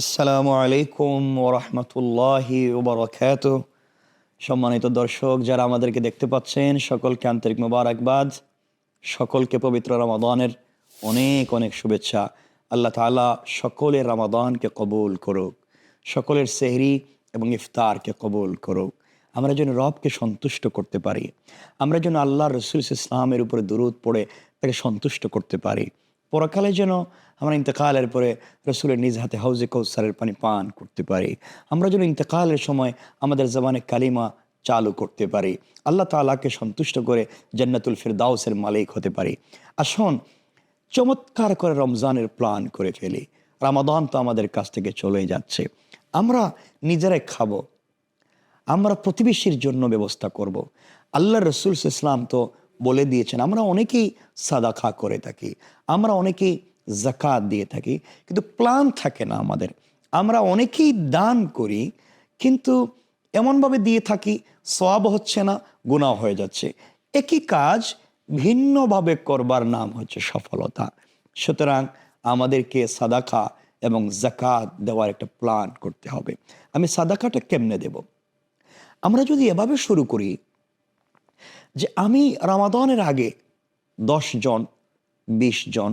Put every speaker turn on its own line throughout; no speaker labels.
আসসালামু আলাইকুম ওরহমতুল্লাহি ওবরাকাত। সম্মানিত দর্শক, যারা আমাদেরকে দেখতে পাচ্ছেন, সকলকে আন্তরিক মোবারকবাদ। সকলকে পবিত্র রমাদানের অনেক অনেক শুভেচ্ছা। আল্লাহ তাআলা সকলের রমাদানকে কবুল করুক, সকলের সেহরি এবং ইফতারকে কবুল করুক। আমরা যেন রবকে সন্তুষ্ট করতে পারি, আমরা যেন আল্লাহ রসুল ইসলামের উপরে দূরত পড়ে তাকে সন্তুষ্ট করতে পারি। পরকালে যেন আমরা ইন্তেকালের পরে রসুলের নিজ হাতে হাউজে কৌসারের পানি পান করতে পারি। আমরা যেন ইন্তেকালের সময় আমাদের জবানে কালিমা চালু করতে পারি। আল্লাহ তালাকে সন্তুষ্ট করে জান্নাতুল ফিরদাউসের মালিক হতে পারি। আসুন চমৎকার করে রমজানের প্ল্যান করে ফেলি। রামাদান তো আমাদের কাছ থেকে চলে যাচ্ছে। আমরা নিজেরাই খাব। আমরা প্রতিবেশীর জন্য ব্যবস্থা করব। আল্লাহ রসুল ইসলাম তো বলে দিয়েছেন, আমরা অনেকেই সাদাখা করে থাকি, আমরা অনেকেই জাকাত দিয়ে থাকি, কিন্তু প্ল্যান থাকে না আমাদের। আমরা অনেকেই দান করি, কিন্তু এমনভাবে দিয়ে থাকি সব হচ্ছে না গুণাও হয়ে যাচ্ছে। একই কাজ ভিন্নভাবে করবার নাম হচ্ছে সফলতা। সুতরাং আমাদেরকে সাদাকা এবং জাকাত দেওয়ার একটা প্ল্যান করতে হবে। আমি সাদাকাটা কেমনে দেব? আমরা যদি এভাবে শুরু করি যে আমি রামাদনের আগে দশ জন, বিশ জন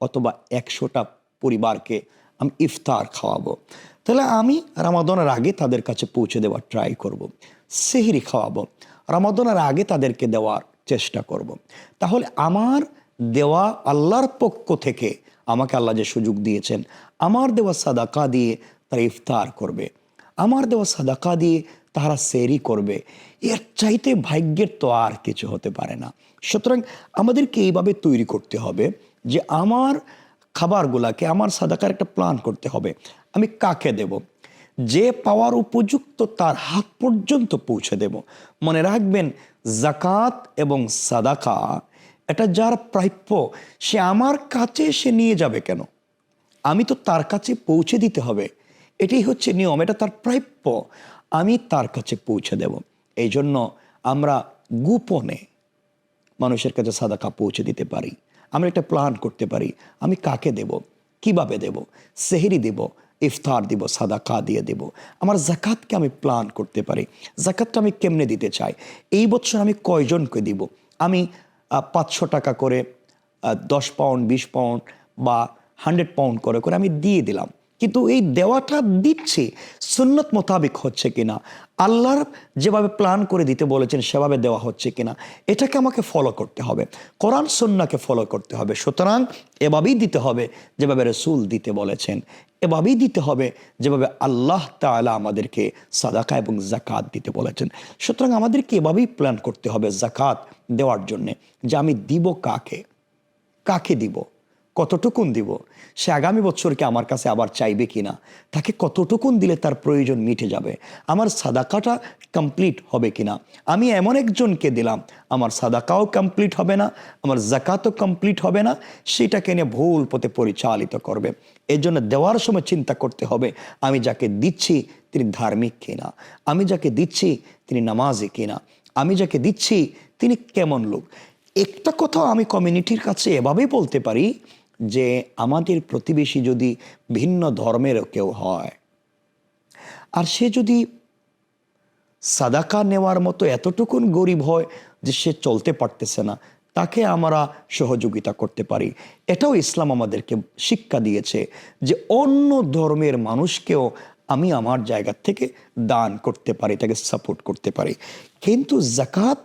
অথবা একশোটা পরিবারকে আমি ইফতার খাওয়াবো তাহলে আমি রামাদানের আগে তাদের কাছে পৌঁছে দেওয়ার ট্রাই করব। সেহরি খাওয়াবো রামাদানের আগে তাদেরকে দেওয়ার চেষ্টা করব। তাহলে আমার দেওয়া আল্লাহর পক্ষ থেকে আমাকে আল্লাহ যে সুযোগ দিয়েছেন, আমার দেওয়া সাদাকা দিয়ে তারা ইফতার করবে আমার দেওয়া সাদাকা দিয়ে তারা সেরি করবে। এর চাইতে ভাগ্যের তো আর কিছু হতে পারে না। সুতরাং আমাদেরকে এইভাবে তৈরি করতে হবে যে আমার খাবারগুলাকে, আমার সাদাকার একটা প্ল্যান করতে হবে। আমি কাকে দেব? যে পাওয়ার উপযুক্ত তার হাত পর্যন্ত পৌঁছে দেব। মনে রাখবেন জাকাত এবং সাদাকা এটা যার প্রাপ্য, সে আমার কাছে সে নিয়ে যাবে কেন? আমি তো তার কাছে পৌঁছে দিতে হবে। এটাই হচ্ছে নিয়ম, এটা তার প্রাপ্য। আমি তার কাছে পৌঁছে দেব। এই জন্য আমরা গোপনে মানুষের কাছে সাদাকা পৌঁছে দিতে পারি। আমরা একটা প্ল্যান করতে পারি। আমি কাকে দেব? কীভাবে দেব? সেহেরি দেব, ইফতার দিব, সাদাকা দিয়ে দেব। আমার জাকাতকে আমি প্ল্যান করতে পারি। জাকাতটা আমি কেমনে দিতে চাই? এই বছর আমি কয়জনকে দিব? আমি পাঁচশো টাকা করে দশ পাউন্ড বিশ পাউন্ড বা হান্ড্রেড পাউন্ড করে করে আমি দিয়ে দিলাম। কিন্তু এই দেওয়াটা দিচ্ছে সুন্নত মোতাবেক হচ্ছে কিনা? আল্লাহর যেভাবে প্ল্যান করে দিতে বলেছেন, সেভাবে দেওয়া হচ্ছে কিনা? এটাকে আমাকে ফলো করতে হবে। কোরআন, সন্নাকে ফলো করতে হবে। সুতরাং এভাবেই দিতে হবে যেভাবে রসুল দিতে বলেছেন। এভাবেই দিতে হবে যেভাবে আল্লাহ তালা আমাদেরকে সাদাকা এবং জাকাত দিতে বলেছেন। সুতরাং আমাদেরকে এভাবেই প্ল্যান করতে হবে জাকাত দেওয়ার জন্যে। যে আমি দিব কাকে? কাকে দিব? কতটুকুন দিব? সে আগামী বছরকে আমার কাছে আবার চাইবে কি না তাকে কতটুকুন দিলে তার প্রয়োজন মিটে যাবে? আমার সাদাকাটা কমপ্লিট হবে কি না আমি এমন একজনকে দিলাম, আমার সাদাকাও কমপ্লিট হবে না, আমার জাকাতও কমপ্লিট হবে না, সেটাকে নিয়ে ভুল পথে পরিচালিত করবে। এই জন্য দেওয়ার সময় চিন্তা করতে হবে, আমি যাকে দিচ্ছি তিনি ধার্মিক কিনা? আমি যাকে দিচ্ছি তিনি নামাজি কিনা? আমি যাকে দিচ্ছি তিনি কেমন লোক? একটা কথা আমি কমিউনিটির কাছে এভাবেই বলতে পারি যে আমাদের প্রতিবেশী যদি ভিন্ন ধর্মের কেউ হয়, আর সে যদি সাদাকা নেওয়ার মতো এতটুকুন গরিব হয় যে সে চলতে পারতেছে না, তাকে আমরা সহযোগিতা করতে পারি। এটাও ইসলাম আমাদেরকে শিক্ষা দিয়েছে যে অন্য ধর্মের মানুষকেও আমি আমার জায়গা থেকে দান করতে পারি তাকে সাপোর্ট করতে পারি। কিন্তু জাকাত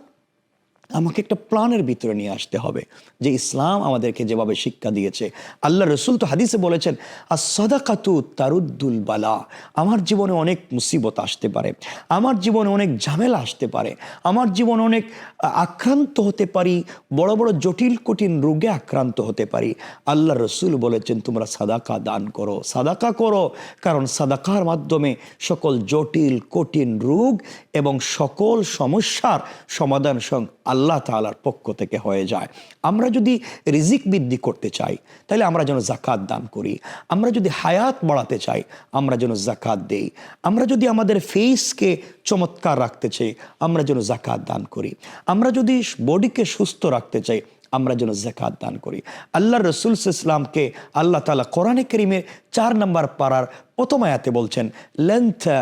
আমাকে একটা প্ল্যানের ভিতরে নিয়ে আসতে হবে। যে ইসলাম আমাদেরকে যেভাবে শিক্ষা দিয়েছে। আল্লাহ রসুল তো হাদিসে বলেছেন আর সদাকাতু তারুদ্দুল বালা। আমার জীবনে অনেক মুসিবত আসতে পারে। আমার জীবনে অনেক ঝামেলা আসতে পারে। আমার জীবনে অনেক আক্রান্ত হতে পারি। বড় বড়, জটিল, কঠিন রোগে আক্রান্ত হতে পারি। আল্লাহ রসুল বলেছেন, তোমরা সাদাকা দান করো। সাদাকা করো, কারণ সাদাকার মাধ্যমে সকল জটিল, কঠিন রোগ এবং সকল সমস্যার সমাধান সং আল্লাহ তালার পক্ষ থেকে হয়ে যায়। আমরা যদি রিজিক বৃদ্ধি করতে চাই, তাহলে আমরা যেন জাকাত দান করি। আমরা যদি হায়াত বাড়াতে চাই, আমরা যেন জাকাত দেই। আমরা যদি আমাদের ফেসকে চমৎকার রাখতে চাই, আমরা যেন জাকাত দান করি। আমরা যদি বডিকে সুস্থ রাখতে চাই, আমরা যেন জাকাত দান করি। আল্লাহ রসুল ইসলামকে আল্লাহ তালা কোরআনে করিমের চার নম্বর পাড়ার প্রথম আয়াতে বলছেন লেন্থা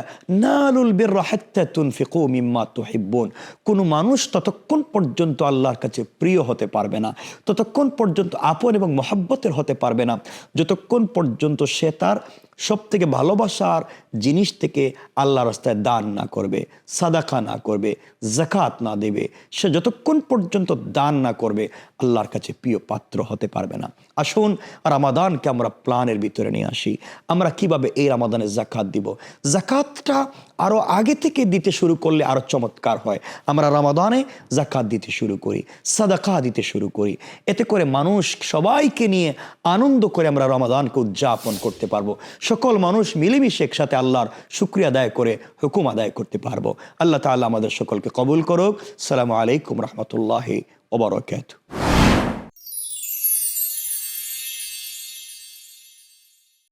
নালুল বির হাত্তা তুনফিকু মিম্মা তুহিব্বুন। কোনো মানুষ ততক্ষণ পর্যন্ত আল্লাহর কাছে প্রিয় হতে পারবে না, ততক্ষণ পর্যন্ত আপন এবং মহাব্বতের হতে পারবে না, যতক্ষণ পর্যন্ত সে তার সব থেকে ভালোবাসার জিনিস থেকে আল্লাহ রাস্তায় দান না করবে, সাদাকা না করবে জাকাত না দেবে, সে যতক্ষণ পর্যন্ত দান না করবে, আল্লাহর কাছে প্রিয় পাত্র হতে পারবে না। আসুন, রামাদানকে আমরা প্ল্যানের ভিতরে নিয়ে আসি। আমরা কীভাবে এই রামাদানে জাকাত দিব। জাকাতটা আরও আগে থেকে দিতে শুরু করলে আরও চমৎকার হয়। আমরা রামাদানে জাকাত দিতে শুরু করি, সাদাকা দিতে শুরু করি। এতে করে মানুষ সবাইকে নিয়ে আনন্দ করে আমরা রমাদানকে উদযাপন করতে পারব। সকল মানুষ মিলেমিশে একসাথে আল্লাহর শুক্রিয়া আদায় করে হুকুম আদায় করতে পারব। আল্লাহ তাআলা আমাদের সকলকে কবুল করুক। সালামু আলাইকুম রহমতুল্লাহ ওবরাকাতুহু